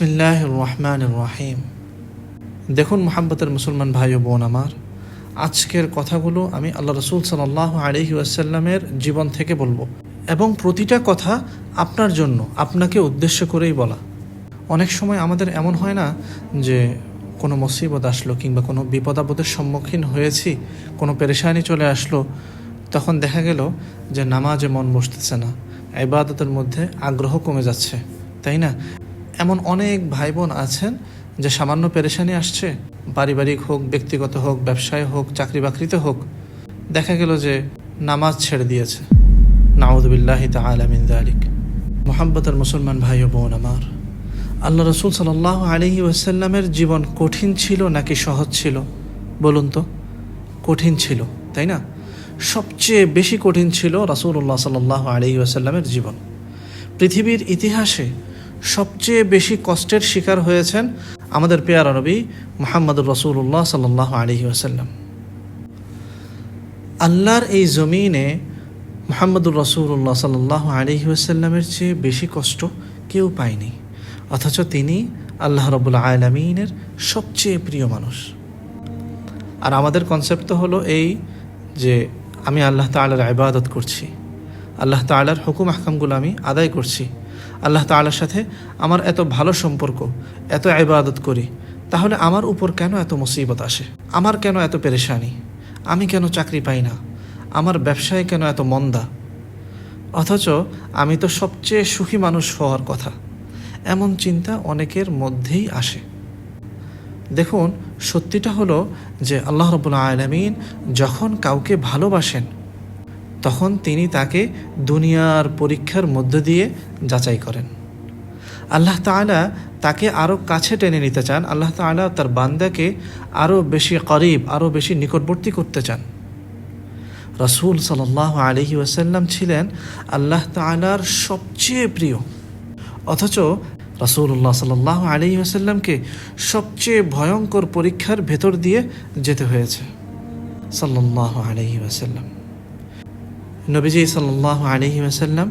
বিসমিল্লাহ রহমান রহিম। দেখুন মোহাম্মতের মুসলমান ভাই ও বোন আমার, আজকের কথাগুলো আমি আল্লাহ রসুল সাল্লাহ আলহি আসাল্লামের জীবন থেকে বলব এবং প্রতিটা কথা আপনার জন্য, আপনাকে উদ্দেশ্য করেই বলা। অনেক সময় আমাদের এমন হয় না যে কোনো মুসিবত আসলো কিংবা কোনো বিপদ আপদের সম্মুখীন হয়েছি, কোনো পেরেশানি চলে আসলো, তখন দেখা গেল যে নামাজে মন বসতেছে না, ইবাদতের মধ্যে আগ্রহ কমে যাচ্ছে, তাই না? এমন অনেক ভাই বোন আছেন যে সামান্য পেরেশানি আসছে। পারিবারিক হোক, ব্যক্তিগত হোক, ব্যবসায় হোক চাকরি বাকরিতে হোক, দেখা গেল যে নামাজ ছেড়ে দিয়েছে। নাউদুবিল্লাহ তালামিন আলিক মোহাম্মতের মুসলমান ভাই ও বোন আমার, আল্লাহ রসুল সাল আলহি ওয়াসাল্লামের জীবন কঠিন ছিল নাকি সহজ ছিল? বলুন তো। কঠিন ছিল, তাই না? সবচেয়ে বেশি কঠিন ছিল রাসুল্লাহ সাল্লাহ আলহি ওয়াসাল্লামের জীবন। পৃথিবীর ইতিহাসে সবচেয়ে বেশি কষ্টের শিকার হয়েছেন আমাদের পেয়ারা নবী মোহাম্মদুর রসুল্লাহ সাল্লাহ আলহি আসাল্লাম আল্লাহর এই জমিনে মোহাম্মদুর রসুল্লাহ সাল্লাহ আলহি আসাল্লামের চেয়ে বেশি কষ্ট কেউ পায়নি, অথচ তিনি আল্লাহ রবুল আলমিনের সবচেয়ে প্রিয় মানুষ। আর আমাদের কনসেপ্ট তো হলো এই যে আমি আল্লাহ তালার ইবাদত করছি। আল্লাহ তালার হুকুম আহকামগুলো আমি আদায় করছি। আল্লাহ তালার সাথে আমার এত ভালো সম্পর্ক, এত ইবাদত করি, তাহলে আমার উপর কেন এত মুসিবত আসে? আমার কেন এত পেরেশানি? আমি কেন চাকরি পাই না? আমার ব্যবসায় কেন এত মন্দা? অথচ আমি তো সবচেয়ে সুখী মানুষ হওয়ার কথা। এমন চিন্তা অনেকের মধ্যেই আসে। দেখুন, সত্যিটা হলো যে আল্লাহ রবুল্লা আলমিন যখন কাউকে ভালোবাসেন তখন তিনি তাকে দুনিয়ার পরীক্ষার মধ্য দিয়ে যাচাই করেন। আল্লাহ তালা তাকে আরও কাছে টেনে নিতে চান। আল্লাহ তালা তার বান্দাকে আরও বেশি করিব আরও বেশি নিকটবর্তী করতে চান। রসুল সাল্লাহ আলহি ওয়াসাল্লাম ছিলেন আল্লাহ তালার সবচেয়ে প্রিয়। অথচ রসুল্লাহ সাল্লাহ আলহি আসাল্লামকে সবচেয়ে ভয়ঙ্কর পরীক্ষার ভেতর দিয়ে যেতে হয়েছে। সাল্লাহ আলহি আসাল্লাম নবীজি সাল্লাহ আলহি আসাল্লাম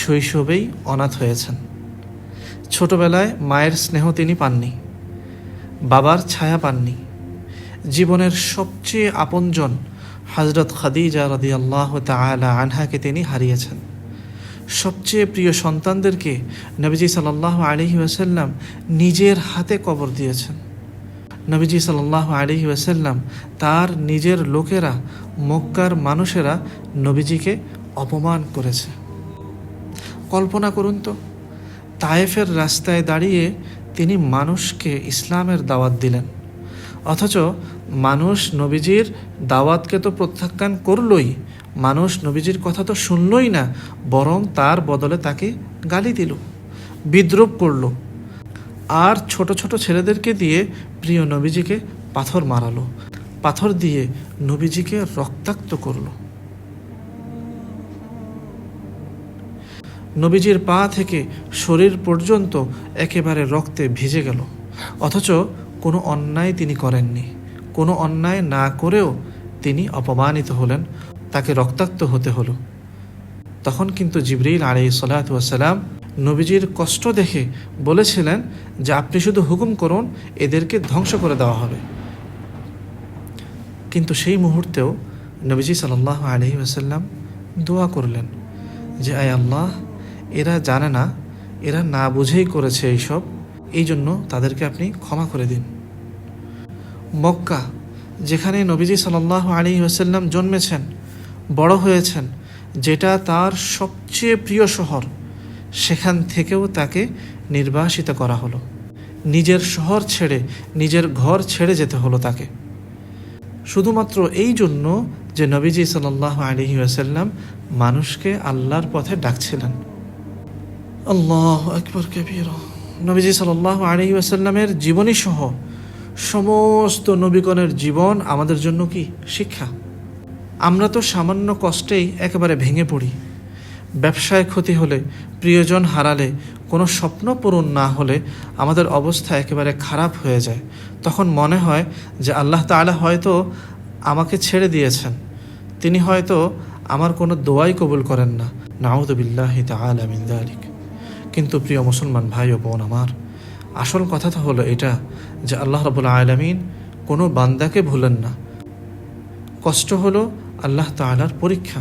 শৈশবেই অনাথ হয়েছেন। ছোটবেলায় মায়ের স্নেহ তিনি পাননি, বাবার ছায়া পাননি। জীবনের সবচেয়ে আপনজন হজরত খাদিজা রদি আল্লাহ তালা আনহাকে তিনি হারিয়েছেন। সবচেয়ে প্রিয় সন্তানদেরকে নবীজি সাল্লাহ আলহি ওয়াসাল্লাম নিজের হাতে কবর দিয়েছেন। নবীজি সাল্লাহ আলহি ওয়াসাল্লাম তার নিজের লোকেরা, মক্কার মানুষেরা নবীজিকে অপমান করেছে। কল্পনা করুন তো, তায়েফের রাস্তায় দাঁড়িয়ে তিনি মানুষকে ইসলামের দাওয়াত দিলেন। অথচ মানুষ নবীজির দাওয়াতকে তো প্রত্যাখ্যান করলই, মানুষ নবীজির কথা তো শুনলই না, বরং তার বদলে তাকে গালি দিল, বিদ্রুপ করল। আর ছোট ছোট ছেলেদেরকে দিয়ে প্রিয় নবীজিকে পাথর মারালো। পাথর দিয়ে নবীজিকে রক্তাক্ত করল। নবীজির পা থেকে শরীর পর্যন্ত একেবারে রক্তে ভিজে গেল। অথচ কোনো অন্যায় তিনি করেননি। কোনো অন্যায় না করেও তিনি অপমানিত হলেন। তাকে রক্তাক্ত হতে হলো। তখন কিন্তু জিবরিল আলী সালাতাম নবীজির কষ্ট দেখে বলেছিলেন যে আপনি শুধু হুকুম করুন, এদেরকে ধ্বংস করে দেওয়া হবে। কিন্তু সেই মুহূর্তেও নবীজি সাল্লাহ আলহি আসাল্লাম দোয়া করলেন যে, আয় আল্লাহ, এরা জানে না, এরা না বুঝেই করেছে এইসব, এই জন্য তাদেরকে আপনি ক্ষমা করে দিন। মক্কা, যেখানে নবীজি সাল্লাহ আলী ওসাল্লাম জন্মেছেন, বড় হয়েছেন, যেটা তার সবচেয়ে প্রিয় শহর সেখান থেকেও তাকে নির্বাসিত করা হলো। নিজের শহর ছেড়ে নিজের ঘর ছেড়ে যেতে হলো তাকে। শুধুমাত্র এই জন্য যে নবীজি সাল্লাহ আলহি আসাল্লাম মানুষকে আল্লাহর পথে ডাকছিলেন। আল্লাহ আকবর কবির। নবীজি সাল্লাহ আলহি আসাল্লামের জীবনী সহ সমস্ত নবীগণের জীবন আমাদের জন্য কি শিক্ষা? আমরা তো সামান্য কষ্টেই একেবারে ভেঙে পড়ি। ব্যবসায় ক্ষতি হলে, প্রিয়জন হারালে, কোনো স্বপ্ন পূরণ না হলে আমাদের অবস্থা একেবারে খারাপ হয়ে যায়। তখন মনে হয় যে আল্লাহ তালা হয়তো আমাকে ছেড়ে দিয়েছেন। তিনি হয়তো আমার কোনো দোয়াই কবুল করেন না। নাউদবিল্লাহ তালামিন কিন্তু প্রিয় মুসলমান ভাই ও বোন আমার, আসল কথা তো হলো এটা যে আল্লাহ রবুল্লা আলমিন কোনো বান্দাকে ভুলেন না। কষ্ট হলো আল্লাহ তালার পরীক্ষা।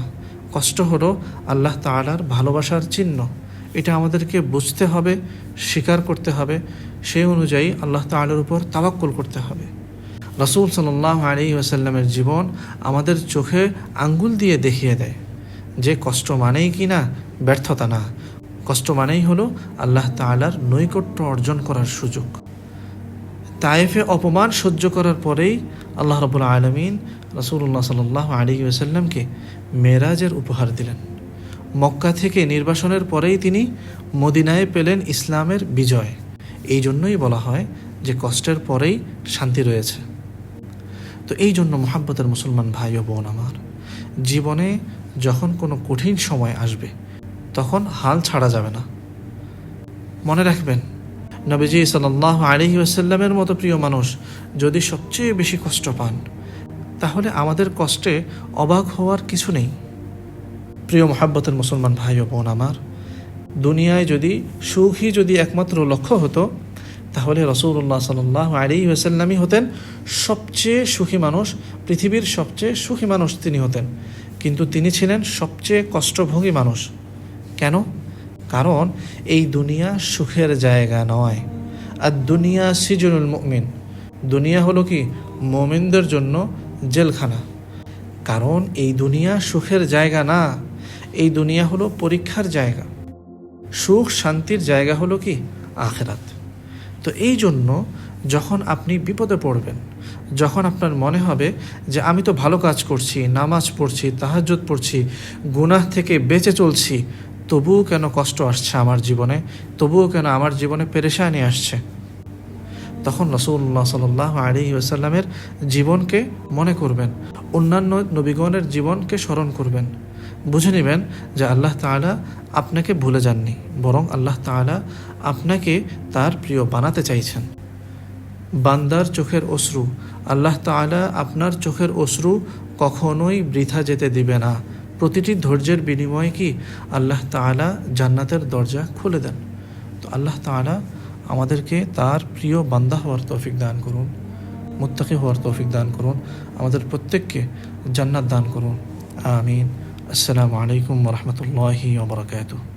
কষ্ট হলো আল্লাহ তালার ভালোবাসার চিহ্ন। এটা আমাদেরকে বুঝতে হবে, স্বীকার করতে হবে। সেই অনুযায়ী আল্লাহ তালার উপর তাবাক্কুল করতে হবে। রসুল সাল্লাহ আলী ওয়াসাল্লামের জীবন আমাদের চোখে আঙ্গুল দিয়ে দেখিয়ে দেয়। যে কষ্ট মানেই কি না? ব্যর্থতা না। কষ্ট মানেই হলো আল্লাহ তালার নৈকট্য অর্জন করার সুযোগ। তায়েফে অপমান সহ্য করার পরেই আল্লাহ রবুল আলমিন রসুল্লাহ সাল্লাহ আলী ওসাল্লামকে মেরাজের উপহার দিলেন। মক্কা থেকে নির্বাসনের পরেই তিনি মদিনায় পেলেন ইসলামের বিজয়। এই জন্যই বলা হয় যে কষ্টের পরেই শান্তি রয়েছে। তো এই জন্য মোহাব্বতের মুসলমান ভাই ও বোন আমার, জীবনে যখন কোনো কঠিন সময় আসবে, তখন হাল ছাড়া যাবে না। মনে রাখবেন নবীজি সাল্লাহ আলহি আসাল্লামের মতো প্রিয় মানুষ যদি সবচেয়ে বেশি কষ্ট পান, তাহলে আমাদের কষ্টে অবাক হওয়ার কিছু নেই। প্রিয় মোহাব্বতের মুসলমান ভাই ও বোন আমার, দুনিয়ায় যদি সুখই যদি একমাত্র লক্ষ্য হতো, তাহলে রসুল্লাহ সাল্লাহ আলী ওসাল্লামই হতেন সবচেয়ে সুখী মানুষ, পৃথিবীর সবচেয়ে সুখী মানুষ তিনি হতেন। কিন্তু তিনি ছিলেন সবচেয়ে কষ্টভোগী মানুষ। কেন? কারণ এই দুনিয়া সুখের জায়গা নয়। আর দুনিয়া সিজনুল মুমিন। দুনিয়া হলো কি? মোমিনদের জন্য জেলখানা। কারণ এই দুনিয়া সুখের জায়গা না, এই দুনিয়া হলো পরীক্ষার জায়গা। সুখ শান্তির জায়গা হলো কি? আখেরাত। তো এই জন্য যখন আপনি বিপদে পড়বেন, যখন আপনার মনে হবে যে আমি তো ভালো কাজ করছি, নামাজ পড়ছি, তাহাজ্জুদ পড়ছি, গুনাহ থেকে বেঁচে চলছি তবুও কেন কষ্ট আসছে আমার জীবনে? তবুও কেন আমার জীবনে পেরেশানি আসছে? তখন রসুল্লাহ সাল্লাহ আলী ওসাল্লামের জীবনকে মনে করবেন, অন্যান্য নবীগণের জীবনকে স্মরণ করবেন। বুঝে নেবেন যে আল্লাহ তালা আপনাকে ভুলে যাননি, বরং আল্লাহ তালা আপনাকে তার প্রিয় বানাতে চাইছেন। বান্দার চোখের অশ্রু, আল্লাহ তালা আপনার চোখের অশ্রু কখনোই বৃথা যেতে দিবে না। প্রতিটি ধৈর্যের বিনিময়ে কি আল্লাহ তালা জান্নাতের দরজা খুলে দেন? তো আল্লাহ তালা আমাদেরকে তার প্রিয় বান্দা হওয়ার তৌফিক দান করুন, মুত্তাকি হওয়ার তৌফিক দান করুন, আমাদের প্রত্যেককে জান্নাত দান করুন। আমিন। আসসালামু আলাইকুম রহমতুল্লাহি ওবরাকাতুহ